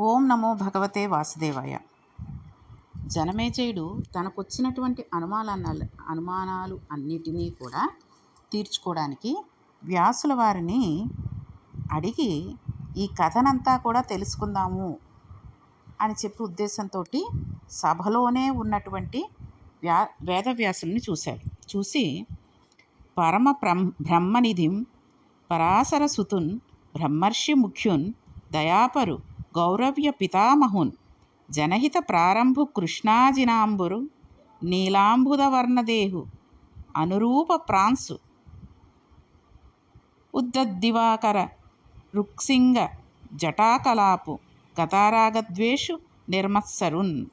ఓం నమో భగవతే వాసుదేవాయ. జనమేజయుడు తనకొచ్చినటువంటి అనుమానాలు అనుమానాలు అన్నిటినీ కూడా తీర్చుకోవడానికి వ్యాసుల వారిని అడిగి ఈ కథనంతా కూడా తెలుసుకుందాము అని చెప్పి ఉద్దేశంతో సభలోనే ఉన్నటువంటి వ్యా వేదవ్యాసుల్ని చూశాడు. చూసి పరమ బ్రహ్మ బ్రహ్మనిధిం పరాశర సుతున్ బ్రహ్మర్షి ముఖ్యున్ దయాపరు గౌరవ్య పితామహున్. జనహిత ప్రారంభు కృష్ణాజినాంబురు నీలాంబుధవర్ణదేహు అనురూప ప్రాంసు ఉద్దద్దివాకర రుక్సింగ జటాకలాపు గతారాగద్వేషు నిర్మత్సరున్.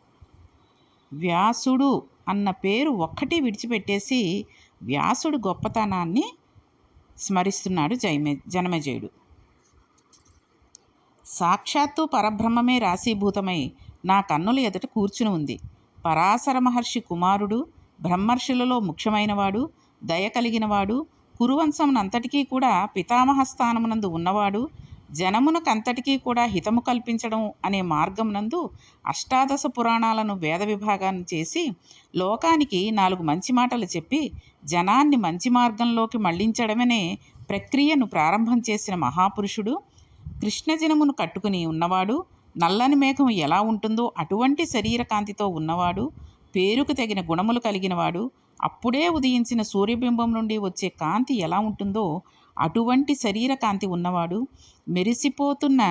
వ్యాసుడు అన్న పేరు ఒక్కటి విడిచిపెట్టేసి వ్యాసుడు గొప్పతనాన్ని స్మరిస్తున్నాడు జైమే జనమజయుడు. సాక్షాత్తు పరబ్రహ్మమే రాశీభూతమై నా కన్నుల ఎదుట కూర్చుని ఉంది. పరాశర మహర్షి కుమారుడు బ్రహ్మర్షులలో ముఖ్యమైనవాడు దయ కలిగినవాడు కురువంశమునంతటికీ కూడా పితామహ స్థానమునందు ఉన్నవాడు జనమునకంతటికీ కూడా హితము కల్పించడం అనే మార్గమునందు అష్టాదశ పురాణాలను వేద విభాగాన్ని చేసి లోకానికి నాలుగు మంచి మాటలు చెప్పి జనాన్ని మంచి మార్గంలోకి మళ్ళించడమనే ప్రక్రియను ప్రారంభం చేసిన మహాపురుషుడు కృష్ణజనమును కట్టుకుని ఉన్నవాడు నల్లని మేఘం ఎలా ఉంటుందో అటువంటి శరీర కాంతితో ఉన్నవాడు పేరుకు తగిన గుణములు కలిగినవాడు అప్పుడే ఉదయించిన సూర్యబింబం నుండి వచ్చే కాంతి ఎలా ఉంటుందో అటువంటి శరీర కాంతి ఉన్నవాడు మెరిసిపోతున్న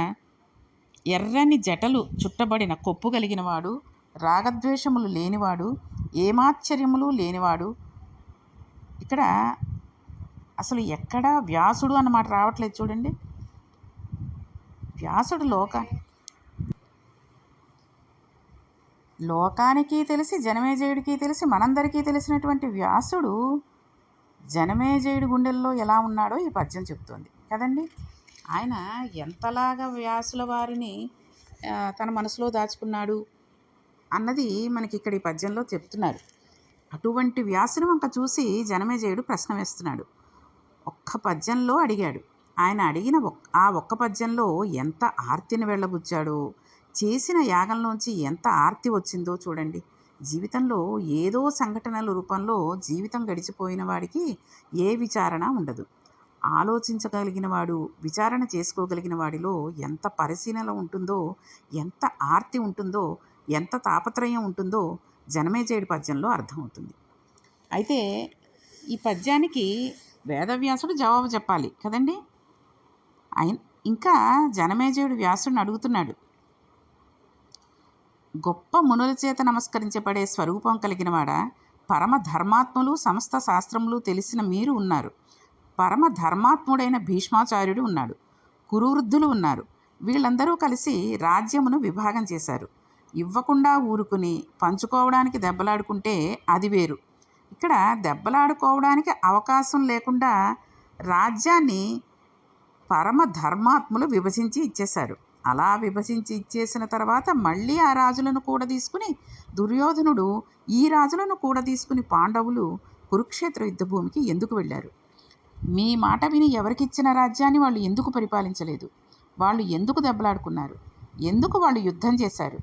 ఎర్రని జటలు చుట్టబడిన కొప్పు కలిగినవాడు రాగద్వేషములు లేనివాడు ఏమాశ్చర్యములు లేనివాడు. ఇక్కడ అసలు ఎక్కడ వ్యాసుడు అన్నమాట రావట్లేదు చూడండి. వ్యాసుడు లోక. లోకానికి తెలిసి జనమేజయుడికి తెలిసి మనందరికీ తెలిసినటువంటి వ్యాసుడు జనమేజయుడి గుండెల్లో ఎలా ఉన్నాడో ఈ పద్యం చెప్తోంది. కదండి? ఆయన ఎంతలాగా వ్యాసుల వారిని తన మనసులో దాచుకున్నాడు అన్నది మనకి ఇక్కడ ఈ పద్యంలో చెప్తున్నారు. అటువంటి వ్యాసుని వంక చూసి జనమేజయుడు ప్రశ్న వేస్తున్నాడు. ఒక్క పద్యంలో అడిగాడు. ఆయన అడిగిన ఆ ఒక్క పద్యంలో ఎంత ఆర్తిని వెళ్ళబుచ్చాడో? చేసిన యాగంలోంచి ఎంత ఆర్తి వచ్చిందో చూడండి. జీవితంలో ఏదో సంఘటనల రూపంలో జీవితం గడిచిపోయిన వాడికి ఏ విచారణ ఉండదు. ఆలోచించగలిగిన వాడు విచారణ చేసుకోగలిగిన వాడిలో ఎంత పరిశీలన ఉంటుందో ఎంత ఆర్తి ఉంటుందో ఎంత తాపత్రయం ఉంటుందో జనమేజయుడి పద్యంలో అర్థమవుతుంది. అయితే ఈ పద్యానికి వేదవ్యాసుడు జవాబు చెప్పాలి కదండి? ఆయన ఇంకా జనమేజయుడు వ్యాసుడిని అడుగుతున్నాడు. గొప్ప మునుల చేత నమస్కరించబడే స్వరూపం కలిగినవాడ పరమ ధర్మాత్ములు సమస్త శాస్త్రములు తెలిసిన మీరు ఉన్నారు. పరమ ధర్మాత్ముడైన భీష్మాచార్యుడు ఉన్నాడు. కురువృద్ధులు ఉన్నారు. వీళ్ళందరూ కలిసి రాజ్యమును విభాగం చేశారు. ఇవ్వకుండా ఊరుకుని పంచుకోవడానికి దెబ్బలాడుకుంటే అది వేరు. ఇక్కడ దెబ్బలాడుకోవడానికి అవకాశం లేకుండా రాజ్యాన్ని పరమ ధర్మాత్ములు విభజించి ఇచ్చేశారు. అలా విభజించి ఇచ్చేసిన తర్వాత మళ్ళీ ఆ రాజులను కూడా తీసుకుని దుర్యోధనుడు ఈ రాజులను కూడా తీసుకుని పాండవులు కురుక్షేత్ర యుద్ధభూమికి ఎందుకు వెళ్ళారు? మీ మాట విని ఎవరికిచ్చిన రాజ్యాన్ని వాళ్ళు ఎందుకు పరిపాలించలేదు? వాళ్ళు ఎందుకు దెబ్బలాడుకున్నారు? ఎందుకు వాళ్ళు యుద్ధం చేశారు?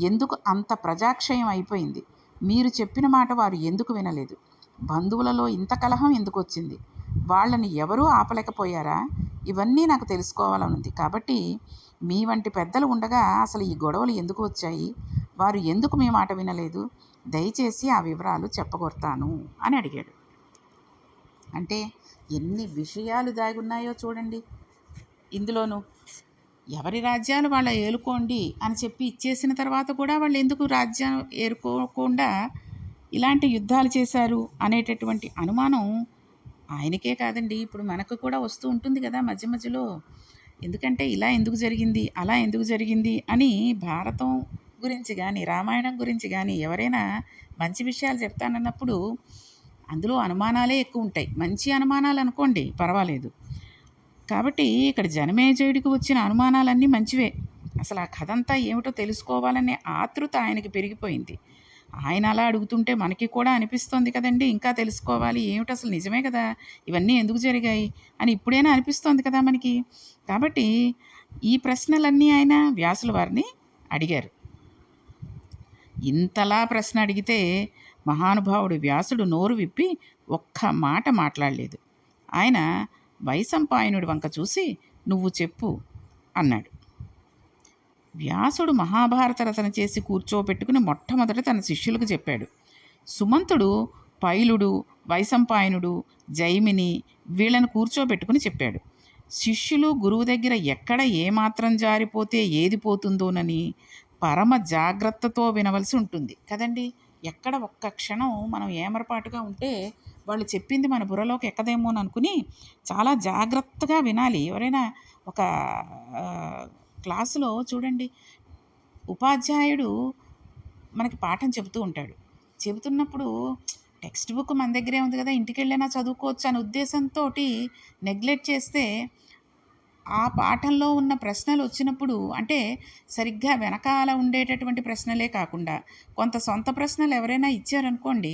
ఎందుకు అంత ప్రజాక్షయం అయిపోయింది? మీరు చెప్పిన మాట వారు ఎందుకు వినలేదు? బంధువులలో ఇంత కలహం ఎందుకు వచ్చింది? వాళ్ళని ఎవరూ ఆపలేకపోయారా? ఇవన్నీ నాకు తెలుసుకోవాలనుంది. కాబట్టి మీ వంటి పెద్దలు ఉండగా అసలు ఈ గొడవలు ఎందుకు వచ్చాయి? వారు ఎందుకు మీ మాట వినలేదు? దయచేసి ఆ వివరాలు చెప్పగొడతాను అని అడిగాడు. అంటే ఎన్ని విషయాలు దాగున్నాయో చూడండి. ఇందులోనూ ఎవరి రాజ్యాలు వాళ్ళ ఏలుకోండి అని చెప్పి ఇచ్చేసిన తర్వాత కూడా వాళ్ళు ఎందుకు రాజ్యం ఏరుకోకుండా ఇలాంటి యుద్ధాలు చేశారు అనేటటువంటి అనుమానం ఆయనకే కాదండి. ఇప్పుడు మనకు కూడా వస్తూ ఉంటుంది కదా మధ్య మధ్యలో. ఎందుకంటే ఇలా ఎందుకు జరిగింది అలా ఎందుకు జరిగింది అని భారతం గురించి కానీ రామాయణం గురించి కానీ ఎవరైనా మంచి విషయాలు చెప్తానన్నప్పుడు అందులో అనుమానాలే ఎక్కువ ఉంటాయి. మంచి అనుమానాలు అనుకోండి పర్వాలేదు. కాబట్టి ఇక్కడ జనమేజయుడికి వచ్చిన అనుమానాలన్నీ మంచివే. అసలు ఆ కథ అంతా ఏమిటో తెలుసుకోవాలనే ఆతృత ఆయనకి పెరిగిపోయింది. ఆయన అలా అడుగుతుంటే మనకి కూడా అనిపిస్తుంది కదండి. ఇంకా తెలుసుకోవాలి. ఏమిటి అసలు నిజమే కదా? ఇవన్నీ ఎందుకు జరిగాయి? అని ఇప్పుడైనా అనిపిస్తోంది కదా మనకి? కాబట్టి ఈ ప్రశ్నలన్నీ ఆయన వ్యాసుల వారిని అడిగారు. ఇంతలా ప్రశ్న అడిగితే మహానుభావుడు వ్యాసుడు నోరు విప్పి ఒక్క మాట మాట్లాడలేదు. ఆయన వైసంపాయనుడి వంక చూసి నువ్వు చెప్పు అన్నాడు. వ్యాసుడు మహాభారత రచన చేసి కూర్చోబెట్టుకుని మొట్టమొదట తన శిష్యులకు చెప్పాడు. సుమంతుడు పైలుడు వైసంపాయనుడు జైమిని వీళ్ళను కూర్చోబెట్టుకుని చెప్పాడు. శిష్యులు గురువు దగ్గర ఎక్కడ ఏమాత్రం జారిపోతే ఏది పోతుందోనని పరమ జాగ్రత్తతో వినవలసి ఉంటుంది. కదండి? ఎక్కడ ఒక్క క్షణం మనం ఏమరపాటుగా ఉంటే వాళ్ళు చెప్పింది మన బుర్రలోకి ఎక్కదేమోననుకుని చాలా జాగ్రత్తగా వినాలి. ఎవరైనా ఒక క్లాసులో చూడండి ఉపాధ్యాయుడు మనకి పాఠం చెబుతూ ఉంటాడు. చెబుతున్నప్పుడు టెక్స్ట్ బుక్ మన దగ్గరే ఉంది కదా ఇంటికి వెళ్ళినా చదువుకోవచ్చు అనే ఉద్దేశంతో నెగ్లెక్ట్ చేస్తే ఆ పాఠంలో ఉన్న ప్రశ్నలు వచ్చినప్పుడు అంటే సరిగ్గా వెనకాల ఉండేటటువంటి ప్రశ్నలే కాకుండా కొంత సొంత ప్రశ్నలు ఎవరైనా ఇచ్చారనుకోండి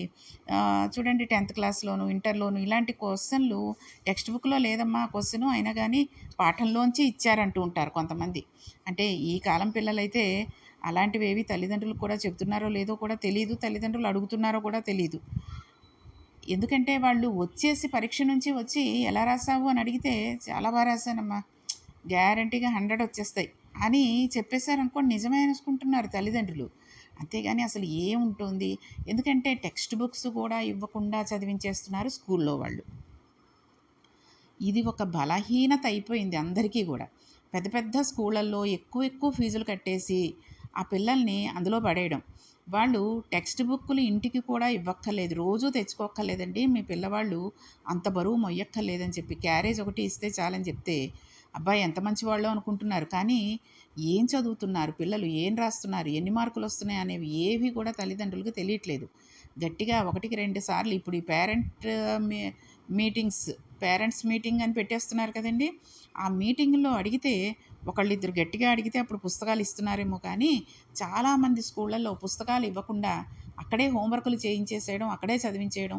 చూడండి టెన్త్ క్లాస్లోను ఇంటర్లోను ఇలాంటి క్వశ్చన్లు టెక్స్ట్ బుక్లో లేదమ్మా క్వశ్చన్ అయినా కానీ పాఠంలోంచి ఇచ్చారంటూ ఉంటారు కొంతమంది. అంటే ఈ కాలం పిల్లలైతే అలాంటివి ఏవి తల్లిదండ్రులు కూడా చెప్తున్నారో లేదో కూడా తెలియదు తల్లిదండ్రులు అడుగుతున్నారో కూడా తెలియదు ఎందుకంటే వాళ్ళు వచ్చేసి పరీక్ష నుంచి వచ్చి ఎలా రాసావు? అని అడిగితే చాలా బాగా రాశానమ్మా గ్యారంటీగా హండ్రెడ్ వచ్చేస్తాయి అని చెప్పేశారనుకోండి నిజమే అనుకుంటున్నారు తల్లిదండ్రులు. అంతేగాని అసలు ఏముంటుంది ఎందుకంటే టెక్స్ట్ బుక్స్ కూడా ఇవ్వకుండా చదివించేస్తున్నారు స్కూల్లో వాళ్ళు. ఇది ఒక బలహీనత అయిపోయింది అందరికీ కూడా. పెద్ద పెద్ద స్కూళ్ళల్లో ఎక్కువ ఎక్కువ ఫీజులు కట్టేసి ఆ పిల్లల్ని అందులో పడేయడం. వాళ్ళు టెక్స్ట్ బుక్కులు ఇంటికి కూడా ఇవ్వక్కర్లేదు రోజు తెచ్చుకోక్కర్లేదండి. మీ పిల్లవాళ్ళు అంత బరువు మొయ్యక్కర్లేదని చెప్పి క్యారేజ్ ఒకటి ఇస్తే చాలని చెప్తే అబ్బాయి ఎంత మంచి వాళ్ళు అనుకుంటున్నారు. కానీ ఏం చదువుతున్నారు? పిల్లలు ఏం రాస్తున్నారు? ఎన్ని మార్కులు వస్తున్నాయి? అనేవి ఏవి కూడా తల్లిదండ్రులకు తెలియట్లేదు. గట్టిగా ఒకటికి రెండు సార్లు ఇప్పుడు ఈ పేరెంట్ మీ మీటింగ్స్ పేరెంట్స్ మీటింగ్ అని పెట్టేస్తున్నారు కదండి. ఆ మీటింగ్లో అడిగితే ఒకళ్ళిద్దరు గట్టిగా అడిగితే అప్పుడు పుస్తకాలు ఇస్తున్నారేమో కానీ చాలామంది స్కూళ్ళల్లో పుస్తకాలు ఇవ్వకుండా అక్కడే హోంవర్కులు చేయించేసేయడం అక్కడే చదివించేయడం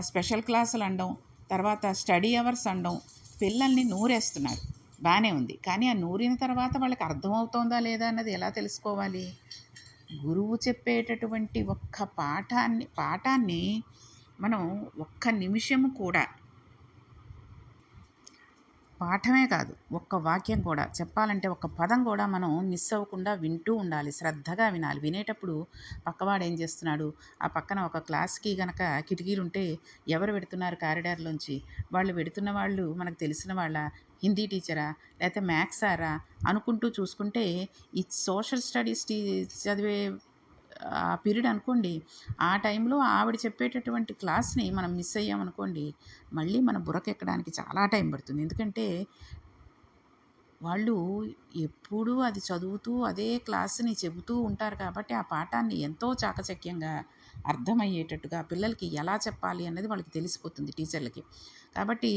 స్పెషల్ క్లాసులు అనడం తర్వాత స్టడీ అవర్స్ అనడం పిల్లల్ని నూరేస్తున్నారు బాగానే ఉంది. కానీ ఆ నూరిన తర్వాత వాళ్ళకి అర్థమవుతోందా లేదా అన్నది ఎలా తెలుసుకోవాలి? గురువు చెప్పేటటువంటి ఒక్క పాఠాన్ని పాఠాన్ని మనం ఒక్క నిమిషము కూడా పాఠమే కాదు ఒక్క వాక్యం కూడా. చెప్పాలంటే ఒక్క పదం కూడా మనం మిస్ అవ్వకుండా వింటూ ఉండాలి శ్రద్ధగా వినాలి. వినేటప్పుడు పక్కవాడు ఏం చేస్తున్నాడు? ఆ పక్కన ఒక క్లాస్కి గనక కిటికీలు ఉంటే ఎవరు పెడుతున్నారు కారిడార్లోంచి? వాళ్ళు పెడుతున్న వాళ్ళు మనకు తెలిసిన వాళ్ళ? హిందీ టీచరా? లేకపోతే మ్యాథ్స్ సారా? అనుకుంటూ చూసుకుంటే ఈ సోషల్ స్టడీస్ టీ చదివే పీరియడ్ అనుకోండి ఆ టైంలో ఆవిడ చెప్పేటటువంటి క్లాస్ని మనం మిస్ అయ్యామనుకోండి మళ్ళీ మన బుర్రకెక్కడానికి చాలా టైం పడుతుంది. ఎందుకంటే వాళ్ళు ఎప్పుడూ అది చదువుతూ అదే క్లాస్ని చెబుతూ ఉంటారు కాబట్టి ఆ పాఠాన్ని ఎంతో చాకచక్యంగా అర్థమయ్యేటట్టుగా పిల్లలకి ఎలా చెప్పాలి అన్నది వాళ్ళకి తెలిసిపోతుంది టీచర్లకి. కాబట్టి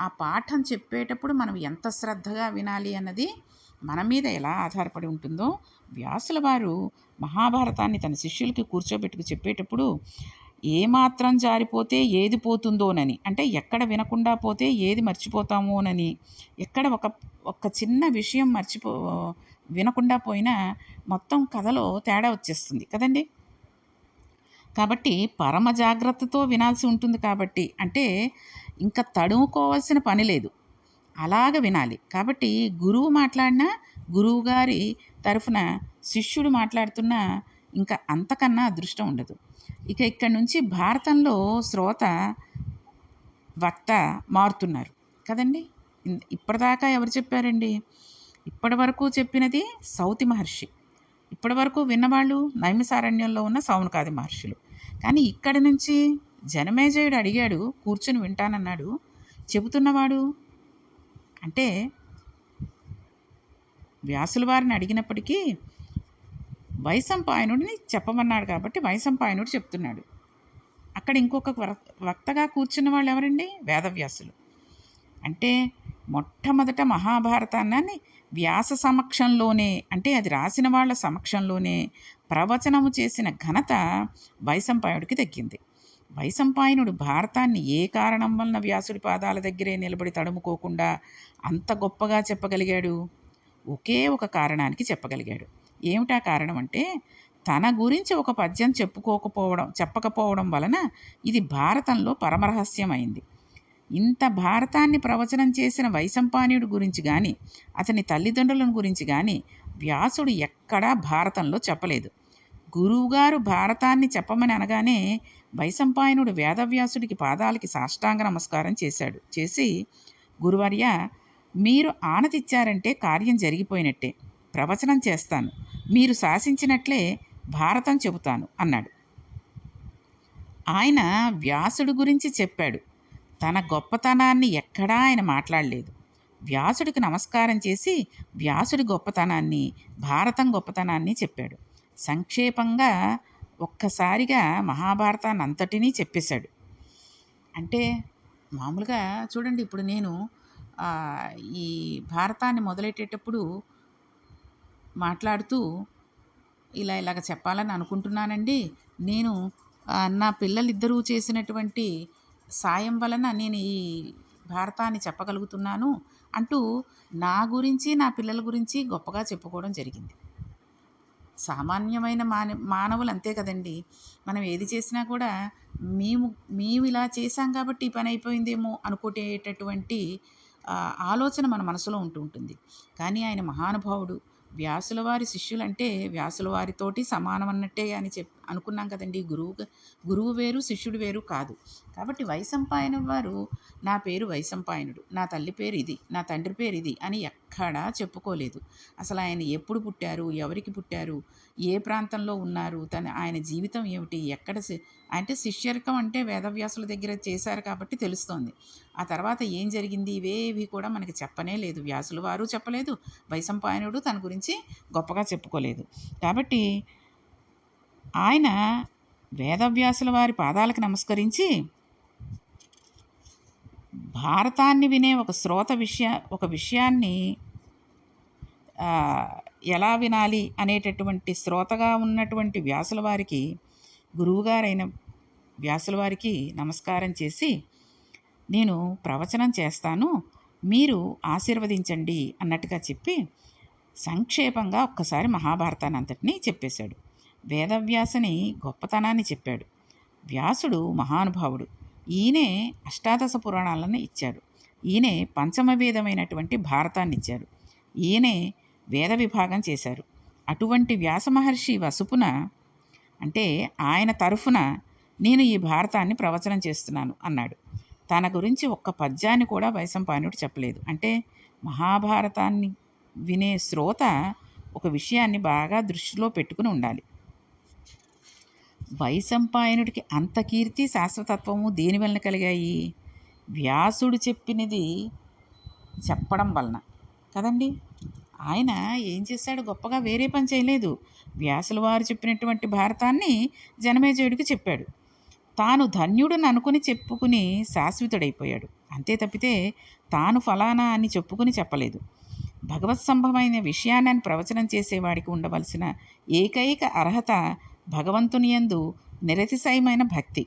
ఆ పాఠం చెప్పేటప్పుడు మనం ఎంత శ్రద్ధగా వినాలి అన్నది మన మీద ఎలా ఆధారపడి ఉంటుందో వ్యాసుల వారు మహాభారతాన్ని తన శిష్యులకి కూర్చోబెట్టుకు చెప్పేటప్పుడు ఏమాత్రం జారిపోతే ఏది పోతుందోనని అంటే ఎక్కడ వినకుండా పోతే ఏది మర్చిపోతామోనని ఎక్కడ ఒక ఒక చిన్న విషయం మర్చిపో వినకుండా పోయినా మొత్తం కథలో తేడా వచ్చేస్తుంది కదండి. కాబట్టి పరమ జాగ్రత్తతో వినాల్సి ఉంటుంది కాబట్టి అంటే ఇంకా తడుముకోవాల్సిన పని లేదు. అలాగ వినాలి. కాబట్టి గురువు మాట్లాడినా గురువు గారి తరఫున శిష్యుడు మాట్లాడుతున్నా ఇంకా అంతకన్నా అదృష్టం ఉండదు. ఇక ఇక్కడ నుంచి భారతంలో శ్రోత వక్త మారుతున్నారు. కదండి? ఇప్పటిదాకా ఎవరు చెప్పారండి? ఇప్పటి వరకు చెప్పినది సౌతి మహర్షి. ఇప్పటి వరకు విన్నవాళ్ళు నైమిసారణ్యంలో ఉన్న సౌనకాది మహర్షులు. కానీ ఇక్కడి నుంచి జనమేజయుడు అడిగాడు కూర్చుని వింటానన్నాడు. చెబుతున్నవాడు అంటే వ్యాసుల వారిని అడిగినప్పటికీ వైసంపాయనుడిని చెప్పమన్నాడు కాబట్టి వైసంపాయనుడు చెప్తున్నాడు. అక్కడ ఇంకొక వక్తగా కూర్చున్న వాళ్ళు ఎవరండి వేదవ్యాసులు. అంటే మొట్టమొదట మహాభారతాన్ని వ్యాస సమక్షంలోనే అంటే అది రాసిన వాళ్ళ సమక్షంలోనే ప్రవచనము చేసిన ఘనత వైసంపాయనుడికి దక్కింది. వైసంపాయనుడు భారతాన్ని ఏ కారణం వలన వ్యాసుడి పాదాల దగ్గరే నిలబడి తడుముకోకుండా అంత గొప్పగా చెప్పగలిగాడు? ఒకే ఒక కారణానికి చెప్పగలిగాడు. ఏమిటా కారణం అంటే తన గురించి ఒక పద్యం చెప్పుకోకపోవడం చెప్పకపోవడం వలన ఇది భారతంలో పరమరహస్యమైంది. ఇంత భారతాన్ని ప్రవచనం చేసిన వైశంపాయనుడి గురించి కానీ అతని తల్లిదండ్రులను గురించి కానీ వ్యాసుడు ఎక్కడా భారతంలో చెప్పలేదు. గురువుగారు భారతాన్ని చెప్పమని అనగానే వైశంపాయనుడు వేదవ్యాసుడికి పాదాలకి సాష్టాంగ నమస్కారం చేశాడు. చేసి గురువర్య మీరు ఆనతిచ్చారంటే కార్యం జరిగిపోయినట్టే. ప్రవచనం చేస్తాను. మీరు శాసించినట్లే భారతం చెబుతాను అన్నాడు. ఆయన వ్యాసుడు గురించి చెప్పాడు. తన గొప్పతనాన్ని ఎక్కడా ఆయన మాట్లాడలేదు. వ్యాసుడికి నమస్కారం చేసి వ్యాసుడి గొప్పతనాన్ని భారతం గొప్పతనాన్ని చెప్పాడు. సంక్షేపంగా ఒక్కసారిగా మహాభారతాన్ని అంతటినీ చెప్పేశాడు. అంటే మామూలుగా చూడండి ఇప్పుడు నేను ఈ భారతాన్ని మొదలెట్టేటప్పుడు మాట్లాడుతూ ఇలా ఇలాగ చెప్పాలని అనుకుంటున్నానండి. నేను నా పిల్లలిద్దరూ చేసినటువంటి సాయం వలన నేను ఈ భారతాన్ని చెప్పగలుగుతున్నాను అంటూ నా గురించి నా పిల్లల గురించి గొప్పగా చెప్పుకోవడం జరిగింది. సామాన్యమైన మాన మానవులు అంతే కదండి. మనం ఏది చేసినా కూడా మేము మేము ఇలా చేశాం కాబట్టి ఈ పని అయిపోయిందేమో అనుకునేటటువంటి ఆలోచన మన మనసులో ఉంటూ ఉంటుంది. కానీ ఆయన మహానుభావుడు. వ్యాసుల వారి శిష్యులంటే వ్యాసుల వారితోటి సమానం అన్నట్టే అని చెప్ అనుకున్నాం కదండి. గురువు గురువు వేరు శిష్యుడు వేరు కాదు. కాబట్టి వైసంపాయన వారు నా పేరు వైసంపాయనుడు నా తల్లి పేరు ఇది. నా తండ్రి పేరు ఇది అని ఎక్కడా చెప్పుకోలేదు. అసలు ఆయన ఎప్పుడు పుట్టారు? ఎవరికి పుట్టారు? ఏ ప్రాంతంలో ఉన్నారు? తన ఆయన జీవితం ఏమిటి? ఎక్కడ అంటే శిష్యరికం అంటే వేదవ్యాసుల దగ్గర చేశారు కాబట్టి తెలుస్తోంది. ఆ తర్వాత ఏం జరిగింది? ఇవేవి కూడా మనకి చెప్పనే లేదు. వ్యాసులు వారు చెప్పలేదు. వైశంపాయనుడు తన గురించి గొప్పగా చెప్పుకోలేదు. కాబట్టి ఆయన వేదవ్యాసుల వారి పాదాలకు నమస్కరించి భారతాన్ని వినే ఒక శ్రోత విషయ ఒక విషయాన్ని ఎలా వినాలి అనేటటువంటి శ్రోతగా ఉన్నటువంటి వ్యాసుల వారికి గురువుగారైన వ్యాసుల వారికి నమస్కారం చేసి నేను ప్రవచనం చేస్తాను మీరు ఆశీర్వదించండి అన్నట్టుగా చెప్పి సంక్షేపంగా ఒక్కసారి మహాభారతాన్ని అంతటినీ చెప్పేశాడు. వేదవ్యాసని గొప్పతనాన్ని చెప్పాడు. వ్యాసుడు మహానుభావుడు. ఈయనే అష్టాదశ పురాణాలను ఇచ్చాడు. ఈయనే పంచమవేదమైనటువంటి భారతాన్ని ఇచ్చాడు ఈయనే వేద విభాగం చేశారు. అటువంటి వ్యాస మహర్షి వసుపున అంటే ఆయన తరఫున నేను ఈ భారతాన్ని ప్రవచనం చేస్తున్నాను అన్నాడు. తన గురించి ఒక్క పద్యాన్ని కూడా వైశంపాయనుడు చెప్పలేదు. అంటే మహాభారతాన్ని వినే శ్రోత ఒక విషయాన్ని బాగా దృష్టిలో పెట్టుకుని ఉండాలి. వైశంపాయనుడికి అంత కీర్తి శాశ్వతత్వము దేని వలన కలిగాయి? వ్యాసుడు చెప్పినది చెప్పడం వలన. కదండి? ఆయన ఏం చేశాడు? గొప్పగా వేరే పని చేయలేదు. వ్యాసుల వారు చెప్పినటువంటి భారతాన్ని జనమేజయుడికి చెప్పాడు. తాను ధన్యుడని అనుకుని చెప్పుకుని శాశ్వతుడైపోయాడు. అంతే తప్పితే తాను ఫలానా అని చెప్పుకుని చెప్పలేదు. భగవత్ సంభవమైన విషయాన్ని ప్రవచనం చేసేవాడికి ఉండవలసిన ఏకైక అర్హత భగవంతుని యందు నిరతిశయమైన భక్తి.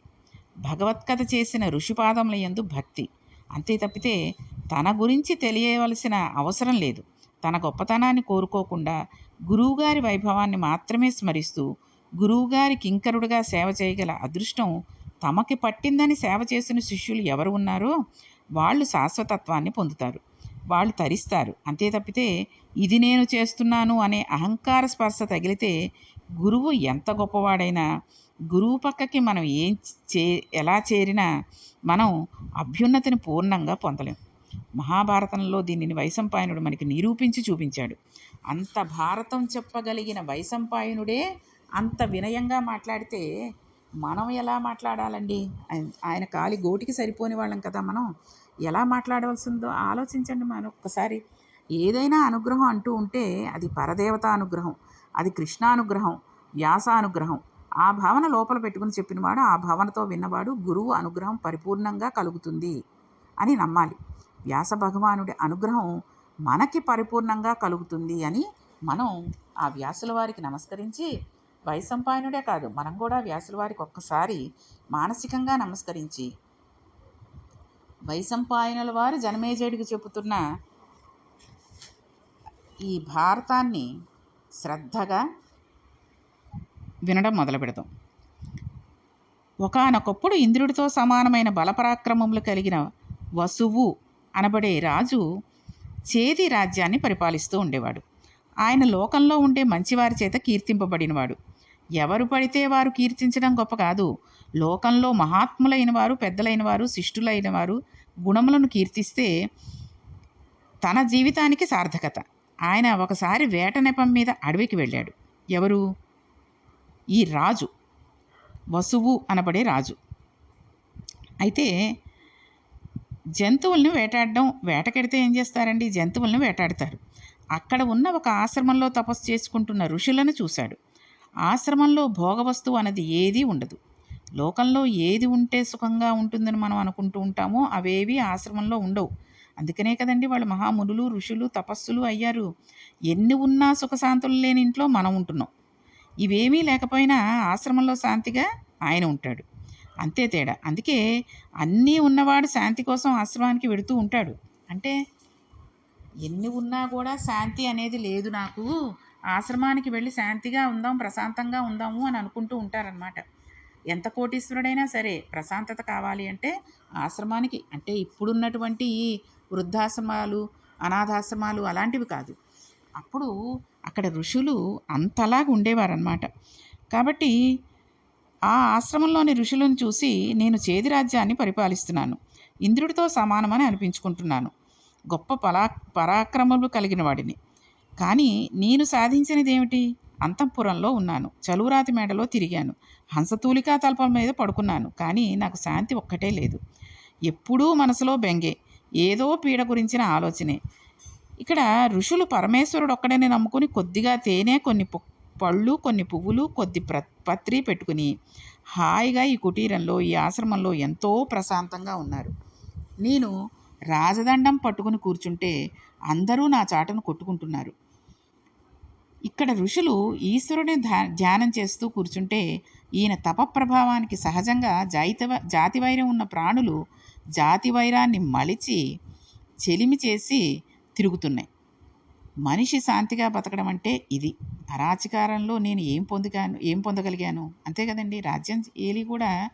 భగవత్కథ చేసిన ఋషిపాదముల యందు భక్తి. అంతే తప్పితే తన గురించి తెలియవలసిన అవసరం లేదు. తన గొప్పతనాన్ని కోరుకోకుండా గురువుగారి వైభవాన్ని మాత్రమే స్మరిస్తూ గురువుగారి కింకరుడుగా సేవ చేయగల అదృష్టం తమకి పట్టిందని సేవ చేసిన శిష్యులు ఎవరు ఉన్నారో వాళ్ళు శాశ్వతత్వాన్ని పొందుతారు. వాళ్ళు తరిస్తారు. అంతే తప్పితే ఇది నేను చేస్తున్నాను అనే అహంకార స్పర్శ తగిలితే గురువు ఎంత గొప్పవాడైనా గురువు పక్కకి మనం ఏం చే ఎలా చేరినా మనం అభ్యున్నతిని పూర్ణంగా పొందలేం. మహాభారతంలో దీనిని వైసంపాయనుడు మనకి నిరూపించి చూపించాడు. అంత భారతం చెప్పగలిగిన వైసంపాయనుడే అంత వినయంగా మాట్లాడితే మనం ఎలా మాట్లాడాలండి? ఆయన కాలి గోటికి సరిపోని వాళ్ళం కదా మనం. ఎలా మాట్లాడవలసిందో ఆలోచించండి మనం ఒక్కసారి. ఏదైనా అనుగ్రహం అంటూ ఉంటే అది పరదేవత అనుగ్రహం అది కృష్ణానుగ్రహం వ్యాసానుగ్రహం ఆ భావన లోపల పెట్టుకుని చెప్పినవాడు ఆ భావనతో విన్నవాడు గురువు అనుగ్రహం పరిపూర్ణంగా కలుగుతుంది అని నమ్మాలి. వ్యాస భగవానుడి అనుగ్రహం మనకి పరిపూర్ణంగా కలుగుతుంది అని మనం ఆ వ్యాసుల వారికి నమస్కరించి వైసంపాయనుడే కాదు. మనం కూడా వ్యాసుల వారికి ఒక్కసారి మానసికంగా నమస్కరించి వైసంపాయనుల వారు జనమేజయుడికి చెబుతున్న ఈ భారతాన్ని శ్రద్ధగా వినడం మొదలు పెడతాం ఒకానొకప్పుడు ఇంద్రుడితో సమానమైన బలపరాక్రమములు కలిగిన వసువు అనబడే రాజు చేది రాజ్యాన్ని పరిపాలిస్తూ ఉండేవాడు. ఆయన లోకంలో ఉండే మంచివారి చేత కీర్తింపబడినవాడు. ఎవరు పడితే వారు కీర్తించడం గొప్ప కాదు. లోకంలో మహాత్ములైన వారు పెద్దలైన వారు శిష్టులైన వారు గుణములను కీర్తిస్తే తన జీవితానికి సార్థకత. ఆయన ఒకసారి వేట నెపం మీద అడవికి వెళ్ళాడు. ఎవరు? ఈ రాజు. వసువు అనబడే రాజు. అయితే జంతువులను వేటాడడం వేటకెడితే ఏం చేస్తారండి? జంతువులను వేటాడతారు. అక్కడ ఉన్న ఒక ఆశ్రమంలో తపస్సు చేసుకుంటున్న ఋషులను చూశాడు. ఆశ్రమంలో భోగవస్తువు అన్నది ఏదీ ఉండదు. లోకంలో ఏది ఉంటే సుఖంగా ఉంటుందని మనం అనుకుంటూ ఉంటామో అవేవి ఆశ్రమంలో ఉండవు. అందుకనే కదండి వాళ్ళు మహామునులు ఋషులు తపస్సులు అయ్యారు. ఎన్ని ఉన్నా సుఖశాంతులు లేని ఇంట్లో మనం ఉంటున్నాం. ఇవేమీ లేకపోయినా ఆశ్రమంలో శాంతిగా ఆయన ఉంటాడు. అంతే తేడా. అందుకే అన్నీ ఉన్నవాడు శాంతి కోసం ఆశ్రమానికి వెడుతూ ఉంటాడు. అంటే ఎన్ని ఉన్నా కూడా శాంతి అనేది లేదు నాకు. ఆశ్రమానికి వెళ్ళి శాంతిగా ఉందాం ప్రశాంతంగా ఉందాము అని అనుకుంటూ ఉంటారనమాట ఎంత కోటీశ్వరుడైనా సరే ప్రశాంతత కావాలి అంటే ఆశ్రమానికి అంటే ఇప్పుడున్నటువంటి ఈ వృద్ధాశ్రమాలు అనాథాశ్రమాలు అలాంటివి కాదు. అప్పుడు అక్కడ ఋషులు అంతలాగా ఉండేవారనమాట కాబట్టి ఆ ఆశ్రమంలోని ఋషులను చూసి నేను చేది రాజ్యాన్ని పరిపాలిస్తున్నాను. ఇంద్రుడితో సమానమని అనిపించుకుంటున్నాను. గొప్ప పరా పరాక్రమములు కలిగిన వాడిని. కానీ నేను సాధించినది ఏమిటి అంతఃపురంలో ఉన్నాను. చలువరాతి మేడలో తిరిగాను. హంసతూలికా తల్పం మీద పడుకున్నాను. కానీ నాకు శాంతి ఒక్కటే లేదు. ఎప్పుడూ మనసులో బెంగే. ఏదో పీడ గురించిన ఆలోచనే. ఇక్కడ ఋషులు పరమేశ్వరుడు ఒక్కడనే నమ్ముకుని కొద్దిగా తేనె కొన్ని పళ్ళు కొన్ని పువ్వులు కొద్ది ప్ర పత్రి పెట్టుకుని హాయిగా ఈ కుటీరంలో ఈ ఆశ్రమంలో ఎంతో ప్రశాంతంగా ఉన్నారు. నేను రాజదండం పట్టుకుని కూర్చుంటే అందరూ నా చాటను కొట్టుకుంటున్నారు. ఇక్కడ ఋషులు ఈశ్వరుని ధ్యా- ధ్యానం చేస్తూ కూర్చుంటే ఈయన తప ప్రభావానికి సహజంగా జాయిత జాతి వైరం ఉన్న ప్రాణులు జాతి వైరాన్ని మలిచి చెలిమి చేసి తిరుగుతున్నాయి. మనిషి శాంతిగా బతకడం అంటే ఇది. అరాచకారంలో నేను ఏం పొందుగాను ఏం పొందగలిగాను? అంతే కదండి. రాజ్యం ఏలి కూడా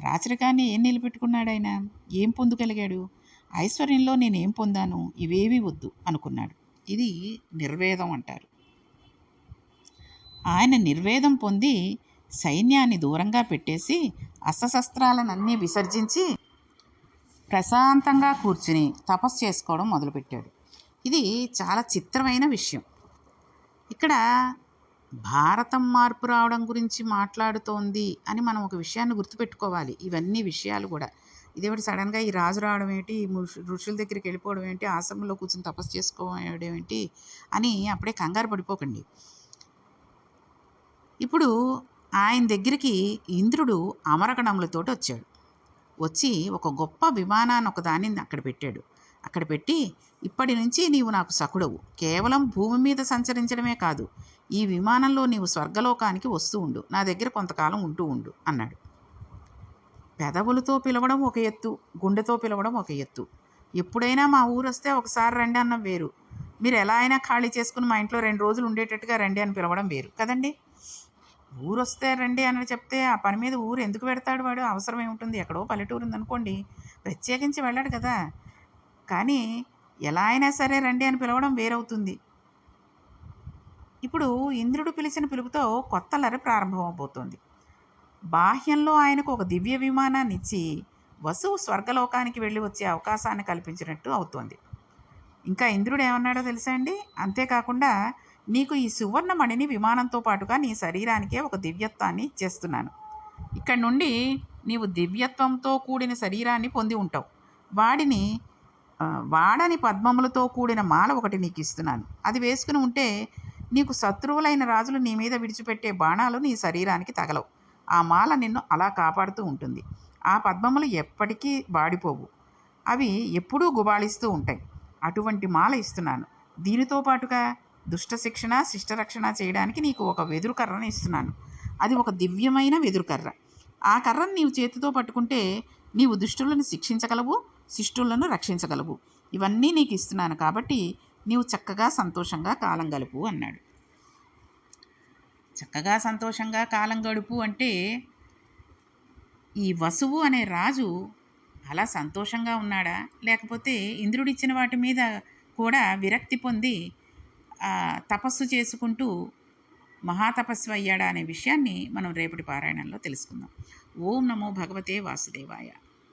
రాచరికాన్ని ఏం నిలబెట్టుకున్నాడు ఆయన ఏం పొందగలిగాడు? ఐశ్వర్యంలో నేను ఏం పొందాను? ఇవేవి వద్దు అనుకున్నాడు. ఇది నిర్వేదం అంటారు. ఆయన నిర్వేదం పొంది సైన్యాన్ని దూరంగా పెట్టేసి అస్త్రశస్త్రాలనన్నీ విసర్జించి ప్రశాంతంగా కూర్చుని తపస్సు చేసుకోవడం మొదలుపెట్టాడు. ఇది చాలా చిత్రమైన విషయం. ఇక్కడ భారతం మార్పు రావడం గురించి మాట్లాడుతోంది అని మనం ఒక విషయాన్ని గుర్తుపెట్టుకోవాలి. ఇవన్నీ విషయాలు కూడా. ఇదేమిటి సడన్గా ఈ రాజు రావడం ఏంటి? ఈ ఋషుల దగ్గరికి వెళ్ళిపోవడం ఏంటి? ఆశ్రమంలో కూర్చొని తపస్సు చేసుకోవడం ఏంటి? అని అప్పుడే కంగారు పడిపోకండి. ఇప్పుడు ఆయన దగ్గరికి ఇంద్రుడు అమరగణములతోటి వచ్చాడు. వచ్చి ఒక గొప్ప విమానాన్ని ఒకదాన్ని అక్కడ పెట్టాడు. అక్కడ పెట్టి ఇప్పటి నుంచి నీవు నాకు సకుడవు. కేవలం భూమి మీద సంచరించడమే కాదు ఈ విమానంలో నీవు స్వర్గలోకానికి వస్తూ ఉండు. నా దగ్గర కొంతకాలం ఉంటూ ఉండు అన్నాడు. పెదవులతో పిలవడం ఒక ఎత్తు గుండెతో పిలవడం ఒక ఎత్తు. ఎప్పుడైనా మా ఊరు వస్తే ఒకసారి రండి అన్న వేరు. మీరు ఎలా అయినా ఖాళీ చేసుకుని మా ఇంట్లో రెండు రోజులు ఉండేటట్టుగా రండి అని పిలవడం వేరు. కదండి? ఊరు వస్తే రండి అని చెప్తే ఆ పని మీద ఊరు ఎందుకు పెడతాడు వాడు? అవసరం ఏముంటుంది? ఎక్కడో పల్లెటూరు ఉందనుకోండి ప్రత్యేకించి వెళ్ళాడు కదా. కానీ ఎలా అయినా సరే రండి అని పిలవడం వేరవుతుంది. ఇప్పుడు ఇంద్రుడు పిలిచిన పిలుపుతో కొత్త లరి ప్రారంభమవబోతోంది. బాహ్యంలో ఆయనకు ఒక దివ్య విమానాన్ని ఇచ్చి వసువు స్వర్గలోకానికి వెళ్ళి వచ్చే అవకాశాన్ని కల్పించినట్టు అవుతోంది. ఇంకా ఇంద్రుడు ఏమన్నాడో తెలుసా అండి? అంతేకాకుండా నీకు ఈ సువర్ణమణిని విమానంతో పాటుగా నీ శరీరానికే ఒక దివ్యత్వాన్ని ఇచ్చేస్తున్నాను. ఇక్కడి నుండి నీవు దివ్యత్వంతో కూడిన శరీరాన్ని పొంది ఉంటావు. వాడిని వాడని పద్మములతో కూడిన మాల ఒకటి నీకు ఇస్తున్నాను. అది వేసుకుని ఉంటే నీకు శత్రువులైన రాజులు నీ మీద విడిచిపెట్టే బాణాలు నీ శరీరానికి తగలవు. ఆ మాల నిన్ను అలా కాపాడుతూ ఉంటుంది. ఆ పద్మములు ఎప్పటికీ వాడిపోవు. అవి ఎప్పుడూ గుబాళిస్తూ ఉంటాయి. అటువంటి మాల ఇస్తున్నాను. దీనితో పాటుగా దుష్ట శిక్షణ శిష్టరక్షణ చేయడానికి నీకు ఒక వెదురు కర్రను ఇస్తున్నాను. అది ఒక దివ్యమైన వెదురు కర్ర. ఆ కర్రను నీవు చేతితో పట్టుకుంటే నీవు దుష్టులను శిక్షించగలవు శిష్టులను రక్షించగలవు. ఇవన్నీ నీకు ఇస్తున్నాను కాబట్టి నీవు చక్కగా సంతోషంగా కాలం గలుపు అన్నాడు. చక్కగా సంతోషంగా కాలం గడుపు అంటే ఈ వసువు అనే రాజు అలా సంతోషంగా ఉన్నాడా? లేకపోతే ఇంద్రుడిచ్చిన వాటి మీద కూడా విరక్తి పొంది తపస్సు చేసుకుంటూ మహాతపస్సు అయ్యాడా అనే విషయాన్ని మనం రేపటి పారాయణంలో తెలుసుకుందాం. ఓం నమో భగవతే వాసుదేవాయ.